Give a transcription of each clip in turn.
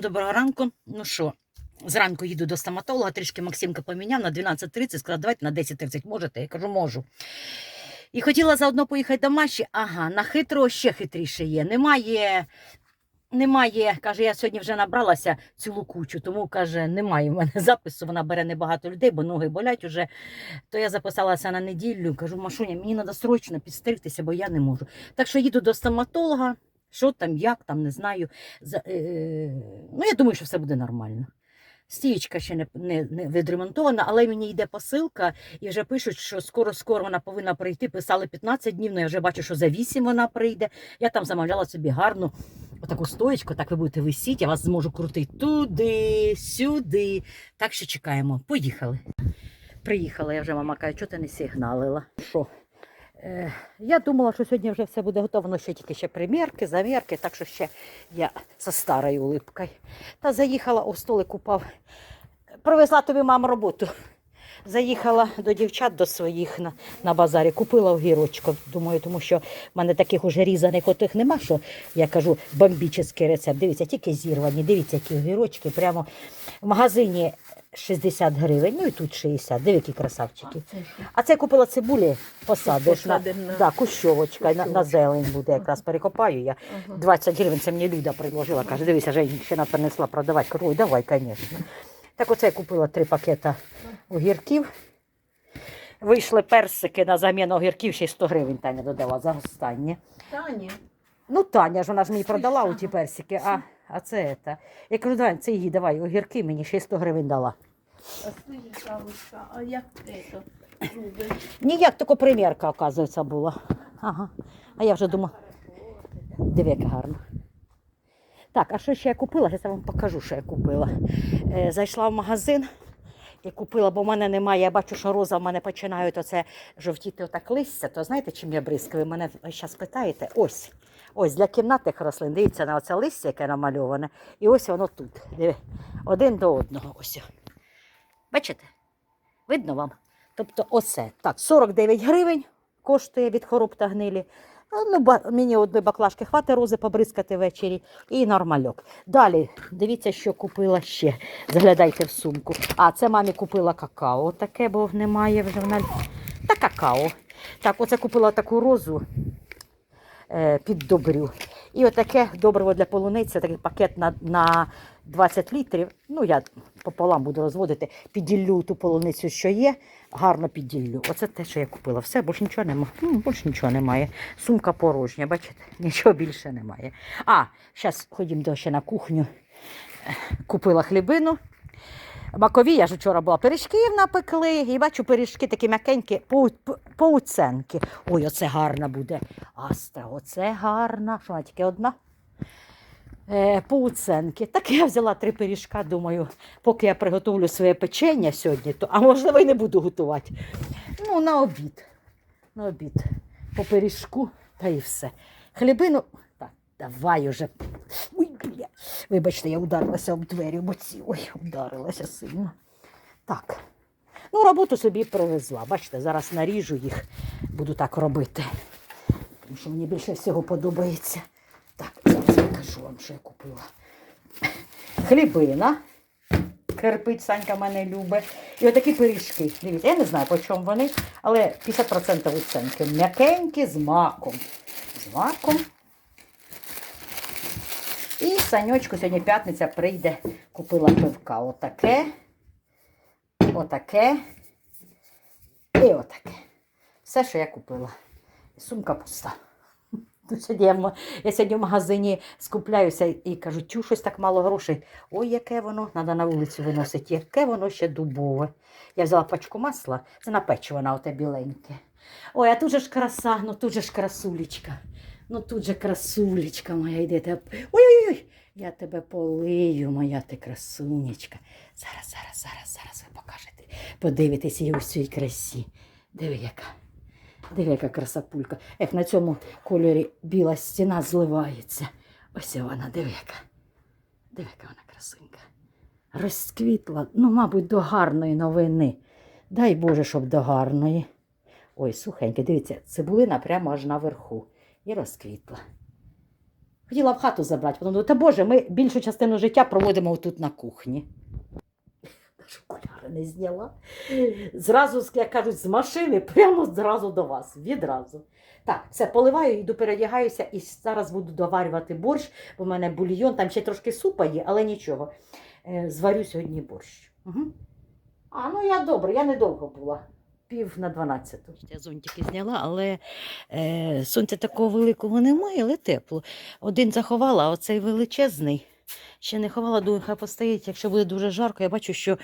Доброго ранку. Ну що, зранку їду до стоматолога, трішки Максимка поміняв на 12.30, сказав, давайте на 10.30 можете. Я кажу, можу. І хотіла заодно поїхати до Маші. Ага, на хитро ще хитріше є. Немає, немає, каже, я сьогодні вже набралася цілу кучу, тому каже, немає в мене запису, вона бере небагато людей, бо ноги болять уже. То я записалася на неділю. Кажу, Машуня, мені треба срочно підстригтися, бо я не можу. Так що їду до стоматолога. Що там, як там, не знаю. За, е, ну, я думаю, що все буде нормально. Стієчка ще не, не, не відремонтована, але мені йде посилка і вже пишуть, що скоро-скоро вона повинна прийти. Писали 15 днів, але я вже бачу, що за 8 вона прийде. Я там замовляла собі гарну отаку стоєчку, так ви будете висіти, я вас зможу крутити туди, сюди. Так що чекаємо. Поїхали. Приїхала, я вже мама каже, чого ти не сигналила? Що? Е, я думала, що сьогодні вже все буде готово, але ще тільки ще примірки, замірки, так що ще я зі старою улипкою. Та заїхала, у столик упав. Привезла тобі мама роботу. Заїхала до дівчат до своїх на, на базарі, купила огірочків. Думаю, тому що в мене таких уже різаних отих нема, що я кажу бомбічний рецепт. Дивіться, тільки зірвані, дивіться, які огірочки. Прямо в магазині 60 гривень, ну і тут 60. Диви, які красавчики. А це я купила цибулі, посадиш на, да, кущовочка, на, на зелень буде, якраз перекопаю я. 20 гривень це мені Люда предложила. Каже, дивися, женщина принесла продавати. Кажу, ой, давай, звісно. Так оце я купила три пакета огірків. Вийшли персики на заміну огірків, ще й 100 гривень Таня додала за останнє. Таня, Ну, Таня ж вона ж мені продала у ті персики, а, а це це. Я кажу, давай, це її, давай, огірки мені ще 100 гривень дала. а скажи, Савочка, а як зуби? Ніяк тільки примірка, оказується, була. Ага. А я вже думала, диви, яка гарно. Так, а що ще я купила? Я вам покажу, що я купила. Е, зайшла в магазин і купила, бо в мене немає. Я бачу, що роза в мене починають оце жовтіти отак листя. То знаєте, чим я бризкаю? Ви мене зараз питаєте. Ось. Ось для кімнатних рослин. Дивіться на оце листя, яке намальоване. І ось воно тут. Диви. Один до одного. Ось. Бачите? Видно вам? Тобто оце. Так, 49 гривень коштує від хвороб та гнилі. Ну, мені одної баклажки хватить рози побризкати ввечері і нормальок. Далі, дивіться, що купила ще. Заглядайте в сумку. А, це мамі купила какао таке, бо немає вже вона. Та какао. Так, оце купила таку розу е, під добрю. І отаке добриво для полуниці, такий пакет на, на 20 літрів. Ну, я пополам буду розводити, підділлю ту полуницю, що є, гарно підділлю. Оце те, що я купила. Все, більше нічого немає. Ну, більше нічого немає. Сумка порожня, бачите, нічого більше немає. А, зараз ходімо ще на кухню. Купила хлібину. Макові, я ж вчора була пиріжків напекли, і бачу пиріжки такі м'якенькі, пауценки. Ой, оце гарна буде. Астра, оце гарна. Що вона тільки одна? Е, пауценки. Так я взяла три пиріжка, думаю, поки я приготовлю своє печення сьогодні, то, а можливо, і не буду готувати. Ну, на обід. На обід. По пиріжку та і все. Хлібину. Так, давай уже. Вибачте, я ударилася об двері, бо ці. Ой, ударилася сильно. Так. Ну, роботу собі привезла. Бачите, зараз наріжу їх, буду так робити. Тому що мені більше всього подобається. Так, зараз покажу вам, що я купила. Хлібина. Кирпич Санька мене любить. І отакі пиріжки. Дивіться, я не знаю, по чому вони, але 50% оценки. М'якенькі з маком. З маком. І Санечку сьогодні п'ятниця прийде, купила пивка. Отаке, отаке і отаке. Все, що я купила. Сумка пуста. Сьогодні я, я сьогодні в магазині скупляюся і кажу, тю, щось так мало грошей. Ой, яке воно, треба на вулицю виносити, яке воно ще дубове. Я взяла пачку масла, це на оте біленьке. Ой, а тут же ж краса, ну тут же ж красулечка. Ну тут же красулечка моя, йде. Ой-ой-ой, я тебе полию, моя ти красунечка. Зараз, зараз, зараз, зараз ви покажете. Подивитесь її у всій красі. Диви, яка. Диви, яка красапулька. Як на цьому кольорі біла стіна зливається. Ось вона, диви, яка. Диви, яка вона красунька. Розквітла, ну, мабуть, до гарної новини. Дай Боже, щоб до гарної. Ой, сухеньке, дивіться, цибулина прямо аж наверху. І розквітла. Хотіла в хату забрати, потім думаю, та Боже, ми більшу частину життя проводимо тут на кухні. Аж окуляри не зняла. Зразу, як кажуть, з машини прямо зразу до вас. Відразу. Так, все, поливаю, йду передягаюся і зараз буду доварювати борщ, бо в мене бульйон, там ще трошки супа є, але нічого. Е, зварю сьогодні борщ. Угу. А, ну я добре, я недовго була. Пів на дванадцяту. Я зонтики зняла, але е, сонця такого великого немає, але тепло. Один заховала, а оцей величезний. Ще не ховала, думаю, хай постоїть, якщо буде дуже жарко. Я бачу, що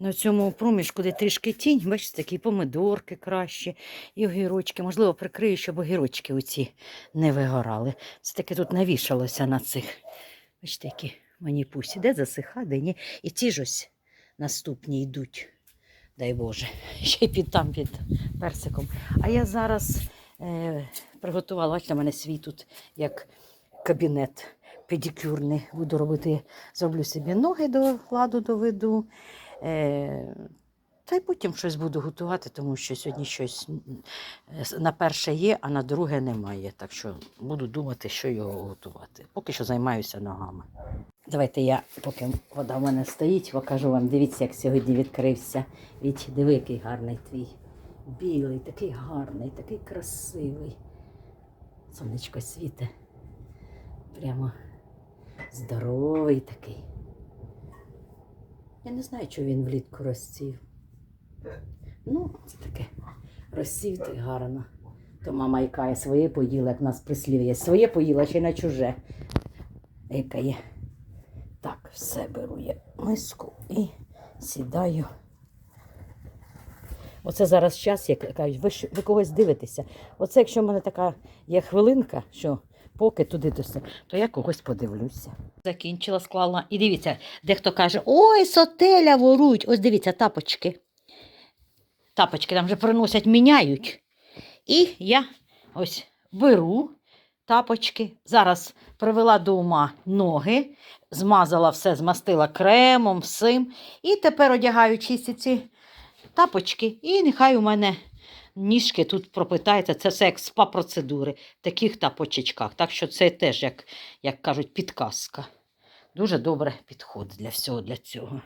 на цьому проміжку, де трішки тінь, бачите, такі помидорки кращі, і огірочки. Можливо, прикрию, щоб огірочки оці не вигорали. Все таки тут навішалося на цих. Бачите, які мені пусі. Де засиха, де ні. І ці ж ось наступні йдуть. Дай Боже, ще й під там під персиком. А я зараз е, приготувала, бачите, мене свій тут як кабінет педикюрний. Буду робити, зроблю собі ноги до ладу доведу. Е, та й потім щось буду готувати, тому що сьогодні щось е, на перше є, а на друге немає. Так що буду думати, що його готувати. Поки що займаюся ногами. Давайте я, поки вода в мене стоїть, покажу вам. Дивіться, як сьогодні відкрився. Віть, диви, який гарний твій. Білий, такий гарний, такий красивий. Сонечко світе. Прямо здоровий такий. Я не знаю, чого він влітку розців. Ну, це таке. Розсів ти гарно. То мама ікає своє поїла, як нас прислів'я. Своє поїла, ще й на чуже. Так, все беру я миску і сідаю. Оце зараз час, як кажуть, ви, ви когось дивитеся. Оце якщо в мене така є хвилинка, що поки туди то то я когось подивлюся. Закінчила, склала. І дивіться, дехто каже: ой, сотеля ворують. Ось дивіться, тапочки. Тапочки там вже приносять, міняють. І я ось беру тапочки. Зараз привела до ума ноги, змазала все, змастила кремом, всім. І тепер одягаю чисті ці тапочки, і нехай у мене ніжки тут пропитаються. Це все як спа-процедури в таких тапочечках. Так що це теж, як, як кажуть, підказка. Дуже добре підходить для всього для цього.